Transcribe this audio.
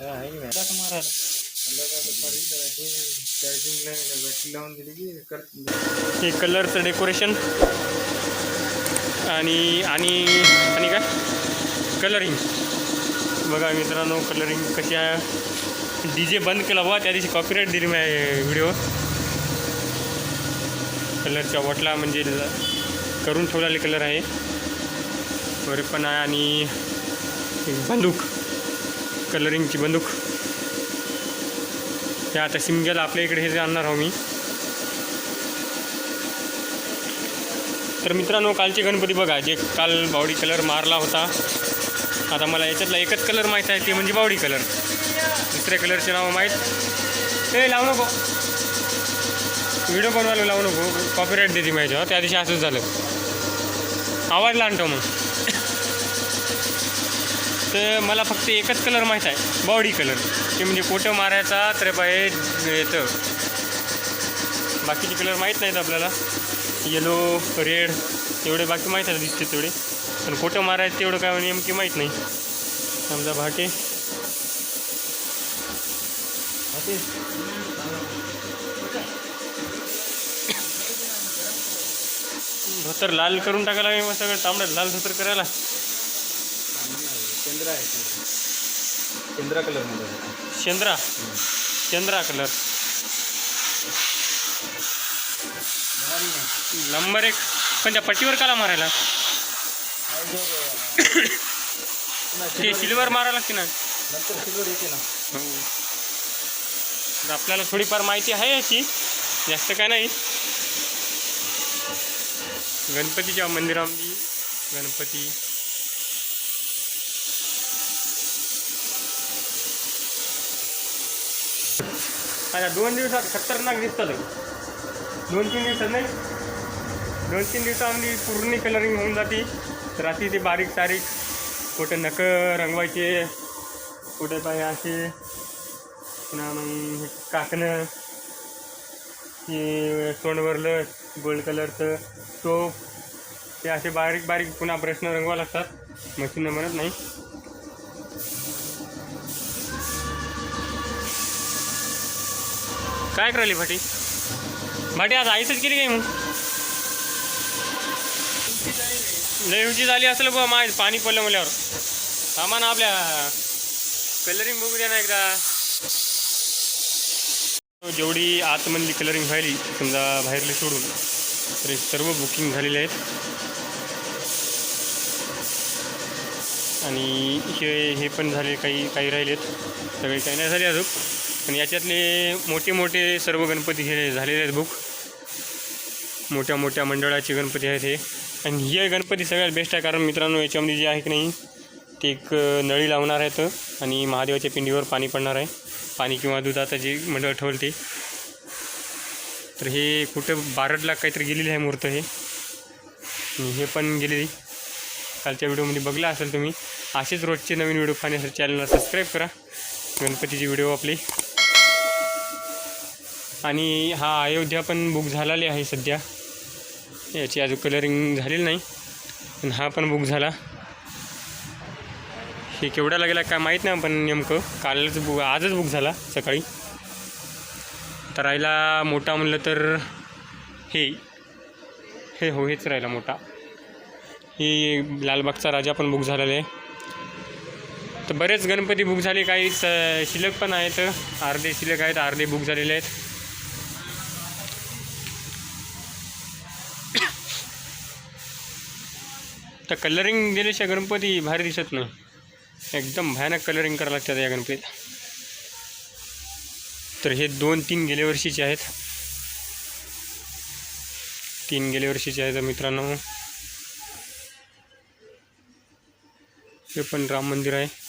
हा, आहे की नाही? चार्जिंगला बॅटरी लावून दिली की कर हे कलरचं डेकोरेशन. आणि आणि आणि काय? कलरिंग बघा मित्रांनो कलरिंग कशी आहे. डी जे बंद केला बा त्या दिवशी कॉपीराईट दिली मी व्हिडिओ कलरच्या वटला म्हणजे करून ठेवलेले कलर आहे. वर पण आहे आणि बंदूक. कलरिंगची बंदूक. हे आता सिमग्याला आपल्या इकडे हे आणणार आहो मी. तर मित्रांनो कालचे गणपती बघा जे काल बावडी कलर मारला होता. आता मला याच्यातला एकच कलर माहीत आहे ते म्हणजे बावडी कलर. दुसऱ्या कलरचे नाव माहीत. ते लावू नको. व्हिडिओ बनवायला लावू नको. कॉपीराईट देते माझ्या त्या दिवशी असंच झालं. आवाज आणतो मग. तर मला फक्त एकच कलर माहीत आहे बॉडी कलर ते म्हणजे कोटं मारायचा तर बाहेर येतं. बाकीचे कलर माहीत नाहीत आपल्याला. येलो रेड एवढे बाकी माहीत आहे दिसते तेवढे. पण कोटं मारायचं तेवढं काय नेमकी माहीत नाही. समजा भाटे. धोतर लाल करून टाकायला लागेल मग सगळं तांबड्यात लाल धोतर करायला. चंद्र आहे चंद्र. कलरमध्ये आहे. चंद्रा. चंद्रा कलर नंबर एक. पण त्या पट्टीवर काला मारायला? ते सिल्वर मारायला लागते ना? नंतर सिल्वर येते ना. हो. तर आपल्याला थोडीफार माहिती आहे याची. जास्त काय नाही. गणपतीच्या मंदिरामध्ये गणपती आता दोन दिवसात खतरनाक दिसतं दोन तीन दिवसात नाही? दोन तीन दिवसामध्ये पूर्ण कलरिंग होऊन जाते. रात्री ते बारीक सारीक कुठे नकं रंगवायचे कुठे पाय असे पुन्हा मग काकणं हे तोंडवरलं गोल्ड कलरचं टोप ते असे बारीक बारीक पुन्हा प्रश्न रंगवा लागतात. मशीनं म्हणत नाही. काय करायली भाटी? भाटी आज आईसच केली काय मग? लय झाली असेल बा माय पाणी पडलं म्हणल्यावर. सामान आपल्या कलरिंग बघू द्या ना एकदा. जेवढी आतमधली कलरिंग व्हायली समजा बाहेरले सोडून तर सर्व बुकिंग झालेले आहेत. आणि हे हे पण झाले काही काही राहिलेत. सगळे काही नाही झाले अजून. पण याच्यातले मोठे मोठे सर्व गणपती हे झालेले आहेत बुक मोठ्या मोठ्या मंडळाचे गणपती आहेत हे. आणि हे गणपती सगळ्यात बेस्ट आहे कारण मित्रांनो याच्यामध्ये जे आहे की नाही ते एक नळी लावणार आहेत आणि महादेवाच्या पिंडीवर पाणी पडणार आहे. पाणी किंवा दुधाचं जे मंडळ ठेवलं ते. तर हे कुठं बारडला काहीतरी गेलेली आहे मूर्त हे. आणि हे पण गेलेली. कालच्या व्हिडिओमध्ये बघला असेल तुम्ही. असेच रोजचे नवीन व्हिडिओ पाहण्यासाठी चॅनलला सबस्क्राईब करा. गणपतीची व्हिडिओ आपले. आणि हा अयोध्या पण बुक झालेली आहे सध्या. याची अजून कलरिंग झालेली नाही. पण हा पण बुक झाला. हे केवढा लागेल काय माहीत नाही पण नेमकं कालच बुक आजच बुक झाला सकाळी. तर राहिला मोठा म्हणलं तर हे. हे हो हेच राहिला मोठा. ही लालबागचा राजा पण बुक झालेला आहे. तर बरेच गणपती बुक झाले काही स- शिल्लक पण आहेत. अर्धे शिल्लक आहेत अर्धे बुक झालेले आहेत. तर कलरिंग दिल्याशिवाय गणपती भारी दिसत नाही. एकदम भयानक कलरिंग करावं लागतात या गणपतीत. तर हे दोन तीन गेल्या वर्षीचे आहेत. तीन गेल्या वर्षीचे आहेत मित्रांनो. हे पण राम मंदिर आहे.